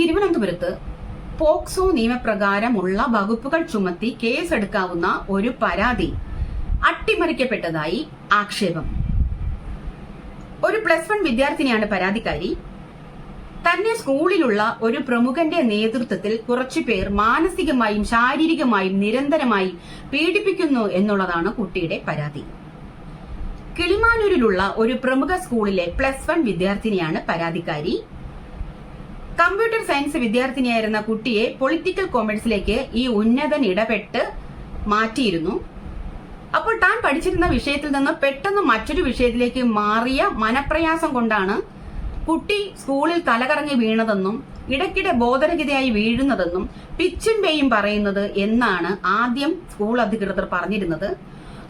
തിരുവനന്തപുരത്ത് പോക്സോ നിയമപ്രകാരമുള്ള വകുപ്പുകൾ ചുമത്തി കേസെടുക്കാവുന്ന ഒരു പരാതി അട്ടിമറിക്കപ്പെട്ടതായി ആക്ഷേപം. ഒരു പ്ലസ് വൺ വിദ്യാർത്ഥിനിയാണ് പരാതിക്കാരി. തന്നെ സ്കൂളിലുള്ള ഒരു പ്രമുഖന്റെ നേതൃത്വത്തിൽ കുറച്ചുപേർ മാനസികമായും ശാരീരികമായും നിരന്തരമായി പീഡിപ്പിക്കുന്നു എന്നുള്ളതാണ് കുട്ടിയുടെ പരാതി. കിളിമാനൂരിലുള്ള ഒരു പ്രമുഖ സ്കൂളിലെ പ്ലസ് വൺ വിദ്യാർത്ഥിനിയാണ് പരാതിക്കാരി. കമ്പ്യൂട്ടർ സയൻസ് വിദ്യാർത്ഥിനിയായിരുന്ന കുട്ടിയെ പൊളിറ്റിക്കൽ കോമേഴ്സിലേക്ക് ഈ ഉന്നതൻ ഇടപെട്ട് മാറ്റിയിരുന്നു. അപ്പോൾ താൻ പഠിച്ചിരുന്ന വിഷയത്തിൽ നിന്ന് പെട്ടെന്ന് മറ്റൊരു വിഷയത്തിലേക്ക് മാറിയ മനപ്രയാസം കൊണ്ടാണ് കുട്ടി സ്കൂളിൽ തലകറങ്ങി വീണതെന്നും ഇടയ്ക്കിടെ ബോധരഹിതയായി വീഴുന്നതെന്നും പിച്ചും പേയും പറയുന്നത് എന്നാണ് ആദ്യം സ്കൂൾ അധികൃതർ പറഞ്ഞിരുന്നത്.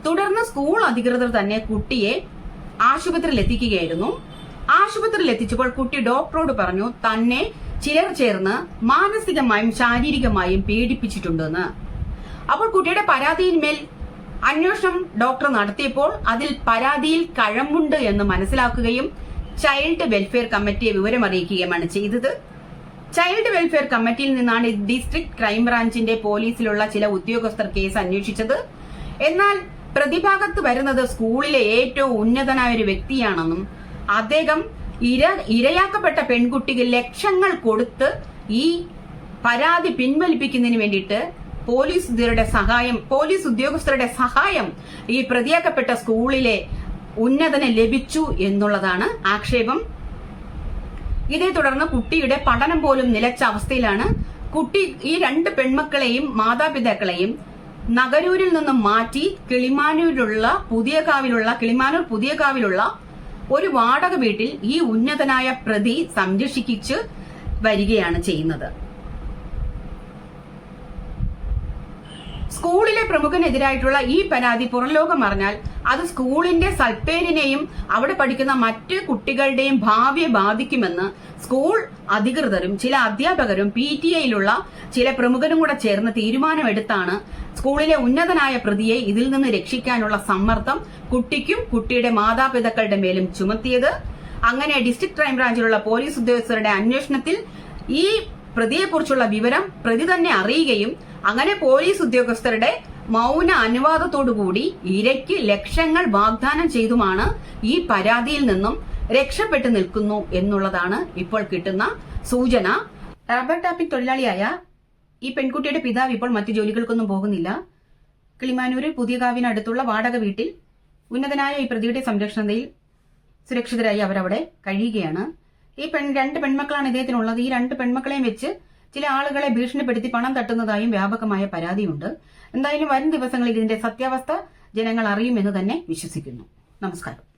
തുടർന്ന് സ്കൂൾ അധികൃതർ തന്നെ കുട്ടിയെ ആശുപത്രിയിൽ എത്തിക്കുകയായിരുന്നു ആശുപത്രിയിൽ എത്തിച്ചപ്പോൾ കുട്ടി ഡോക്ടറോട് പറഞ്ഞു തന്നെ ചിലർ ചേർന്ന് മാനസികമായും ശാരീരികമായും പീഡിപ്പിച്ചിട്ടുണ്ടെന്ന്. അപ്പോൾ കുട്ടിയുടെ പരാതിയിന്മേൽ അന്വേഷണം ഡോക്ടർ നടത്തിയപ്പോൾ അതിൽ പരാതിയിൽ കഴമ്പുണ്ട് എന്ന് മനസ്സിലാക്കുകയും ചൈൽഡ് വെൽഫെയർ കമ്മിറ്റിയെ വിവരമറിയിക്കുകയുമാണ് ചെയ്തത്. ചൈൽഡ് വെൽഫെയർ കമ്മിറ്റിയിൽ നിന്നാണ് ഡിസ്ട്രിക്ട് ക്രൈംബ്രാഞ്ചിന്റെ പോലീസിലുള്ള ചില ഉദ്യോഗസ്ഥർ കേസ് അന്വേഷിച്ചത്. എന്നാൽ പ്രതിഭാഗത്ത് വരുന്നത് സ്കൂളിലെ ഏറ്റവും ഉന്നതനായ ഒരു വ്യക്തിയാണെന്നും അദ്ദേഹം ഇര ഇരയാക്കപ്പെട്ട പെൺകുട്ടിക്ക് ലക്ഷങ്ങൾ കൊടുത്ത് ഈ പരാതി പിൻവലിപ്പിക്കുന്നതിന് വേണ്ടിയിട്ട് പോലീസ് ഉദ്യോഗസ്ഥരുടെ സഹായം പോലീസ് ഉദ്യോഗസ്ഥരുടെ സഹായം ഈ പ്രതിയാക്കപ്പെട്ട സ്കൂളിലെ ഉന്നതന് ലഭിച്ചു എന്നുള്ളതാണ് ആക്ഷേപം. ഇതേ തുടർന്ന് കുട്ടിയുടെ പഠനം പോലും നിലച്ച അവസ്ഥയിലാണ്. കുട്ടി ഈ രണ്ട് പെൺമക്കളെയും മാതാപിതാക്കളെയും നഗരൂരിൽ നിന്നും മാറ്റി കിളിമാനൂരിലുള്ള പുതിയ കാവിലുള്ള കിളിമാനൂർ പുതിയ കാവിലുള്ള ഒരു വാടക വീട്ടിൽ ഈ ഉന്നതനായ പ്രതി സംരക്ഷിക്കിച്ച് വരികയാണ് ചെയ്യുന്നത്. സ്കൂളിലെ പ്രമുഖനെതിരായിട്ടുള്ള ഈ പരാതി പുറംലോകം അറിഞ്ഞാൽ അത് സ്കൂളിന്റെ സൽപ്പേരിനെയും അവിടെ പഠിക്കുന്ന മറ്റ് കുട്ടികളുടെയും ഭാവിയെ ബാധിക്കുമെന്ന് സ്കൂൾ അധികൃതരും ചില അധ്യാപകരും പി ടി ഐയിലുള്ള ചില പ്രമുഖരും കൂടെ ചേർന്ന് തീരുമാനമെടുത്താണ് സ്കൂളിലെ ഉന്നതനായ പ്രതിയെ ഇതിൽ നിന്ന് രക്ഷിക്കാനുള്ള സമ്മർദ്ദം കുട്ടിക്കും കുട്ടിയുടെ മാതാപിതാക്കളുടെ മേലും ചുമത്തിയത്. അങ്ങനെ ഡിസ്ട്രിക്ട് ക്രൈംബ്രാഞ്ചിലുള്ള പോലീസ് ഉദ്യോഗസ്ഥരുടെ അന്വേഷണത്തിൽ ഈ പ്രതിയെക്കുറിച്ചുള്ള വിവരം പ്രതി തന്നെ അറിയുകയും അങ്ങനെ പോലീസ് ഉദ്യോഗസ്ഥരുടെ മൗന അനുവാദത്തോടുകൂടി ഇരയ്ക്ക് ലക്ഷങ്ങൾ വാഗ്ദാനം ചെയ്തുമാണ് ഈ പരാതിയിൽ നിന്നും രക്ഷപ്പെട്ടു നിൽക്കുന്നു എന്നുള്ളതാണ് ഇപ്പോൾ കിട്ടുന്ന സൂചന. റബ്ബർ ടാപ്പിംഗ് തൊഴിലാളിയായ ഈ പെൺകുട്ടിയുടെ പിതാവ് ഇപ്പോൾ മറ്റു ജോലികൾക്കൊന്നും പോകുന്നില്ല. കിളിമാനൂരിൽ പുതിയ കാവിനടുത്തുള്ള വാടക വീട്ടിൽ ഉന്നതനായ ഈ പ്രതിയുടെ സംരക്ഷണതയിൽ സുരക്ഷിതരായി അവരവിടെ കഴിയുകയാണ്. ഈ പെൺ രണ്ട് പെൺമക്കളാണ് ഇദ്ദേഹത്തിനുള്ളത്. ഈ രണ്ട് പെൺമക്കളെയും വെച്ച് ചില ആളുകളെ ഭീഷണിപ്പെടുത്തി പണം തട്ടുന്നതായും വ്യാപകമായ പരാതിയുണ്ട്. എന്തായാലും വരും ദിവസങ്ങളിൽ ഇതിന്റെ സത്യാവസ്ഥ ജനങ്ങൾ അറിയുമെന്ന് തന്നെ വിശ്വസിക്കുന്നു. നമസ്കാരം.